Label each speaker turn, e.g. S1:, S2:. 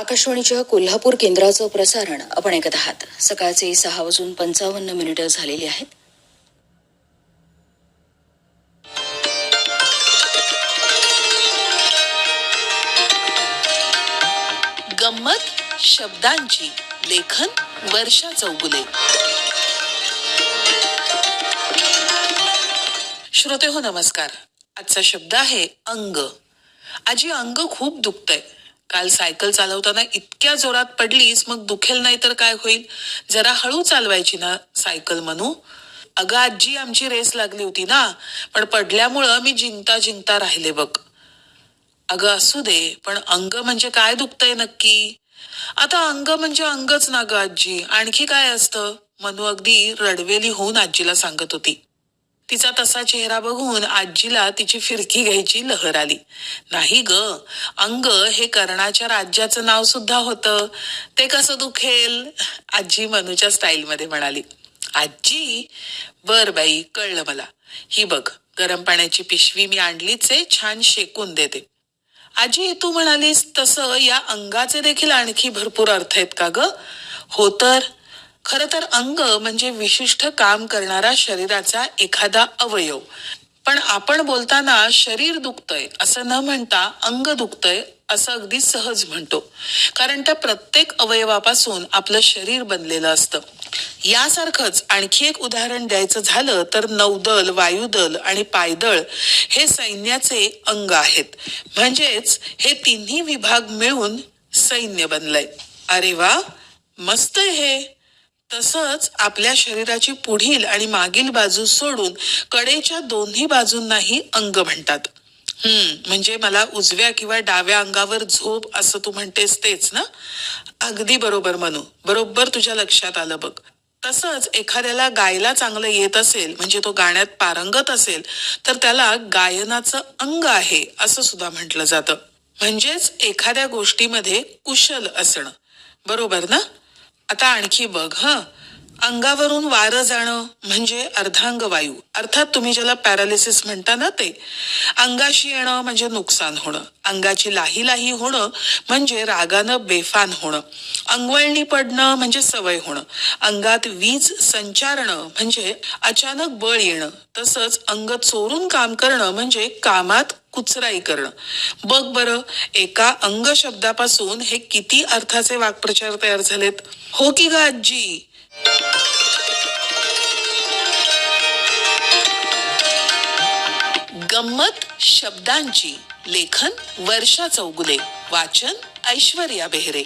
S1: आकाशवाणीच्या कोल्हापूर केंद्राचं प्रसारण आपण ऐकत आहात. सकाळचे सहा वाजून पंचावन्न मिनिटं झालेली आहेत.
S2: गंमत शब्दांची लेखन वर्षा चौगुले. श्रोते हो नमस्कार. आजचा शब्द आहे अंग. आजी अंग खूप दुखतंय. काल सायकल चालवताना इतक्या जोरात पडलीस मग दुखेल नाही तर काय होईल? जरा हळू चालवायची ना सायकल म्हणू अगं आजी आमची रेस लागली होती ना पण पडल्यामुळं मी जिंकता जिंकता राहिले बघ. अगं असू दे पण अंग म्हणजे काय दुखतंय नक्की? आता अंग म्हणजे अंगच ना गं आजी. आणखी काय असतं? मनू अगदी रडवेली होऊन आजीला सांगत होती. तिचा तसा चेहरा बघून आजीला तिची फिरकी घ्यायची लहर आली. नाही ग अंग हे कर्णाच्या राज्याचं नाव सुद्धा होतं. ते कसं दुखेल? आजी मनूच्या स्टाईलमध्ये म्हणाली. आजी? बर बाई कळलं मला. ही बघ गरम पाण्याची पिशवी मी आणलीच आहे छान शेकून देते. आजी तू म्हणालीस तसं या अंगाचे देखील आणखी भरपूर अर्थ आहेत का ग? हो तर? खर तर अंग म्हणजे विशिष्ट काम करणारा शरीराचा एखादा अवयव. पण आपण बोलताना शरीर दुखतंय असं न म्हणता अंग दुखतंय असं अगदी सहज म्हणतो. कारण त्या प्रत्येक अवयवापासून आपलं शरीर बनलेलं असतं. यासारखंच आणखी एक उदाहरण द्यायचं झालं तर नौदल वायुदल आणि पायदळ हे सैन्याचे अंग आहेत. म्हणजेच हे तिन्ही विभाग मिळून सैन्य बनलंय. अरे वा! मस्त आहे हे. तसंच आपल्या शरीराची पुढील आणि मागील बाजू सोडून कडेच्या दोन्ही बाजूंनाही अंग म्हणतात. हम्म म्हणजे मला उजव्या किंवा डाव्या अंगावर झोप असं तू म्हणतेस तेच ना? अगदी बरोबर म्हणू बरोबर तुझ्या लक्षात आलं बघ. तसंच एखाद्याला गायला चांगलं येत असेल म्हणजे तो गाण्यात पारंगत असेल तर त्याला गायनाचं अंग आहे असं सुद्धा म्हटलं जातं. म्हणजेच एखाद्या गोष्टीमध्ये कुशल असणं. बरोबर ना? आता आणखी बघ ह. अंगावरून वारं जाणं म्हणजे अर्धांग वायू. अर्थात तुम्ही ज्याला पॅरालिसिस म्हणता ना ते अंगाशी येणं म्हणजे नुकसान होणं. अंगाची लाही लाही होणं म्हणजे रागानं बेफान होणं. अंगवळणी पडणं म्हणजे सवय होणं. अंगात वीज संचारणं म्हणजे अचानक बळ येणं. तसंच अंग चोरून काम करणं म्हणजे कामात कुचराई करणं. बघ बरं एका अंग शब्दापासून हे किती अर्थाचे वाक्प्रचार तयार झालेत? हो की ग आजी गंमत शब्दांची लेखन वर्षा चौगुले वाचन ऐश्वर्या बेहरे.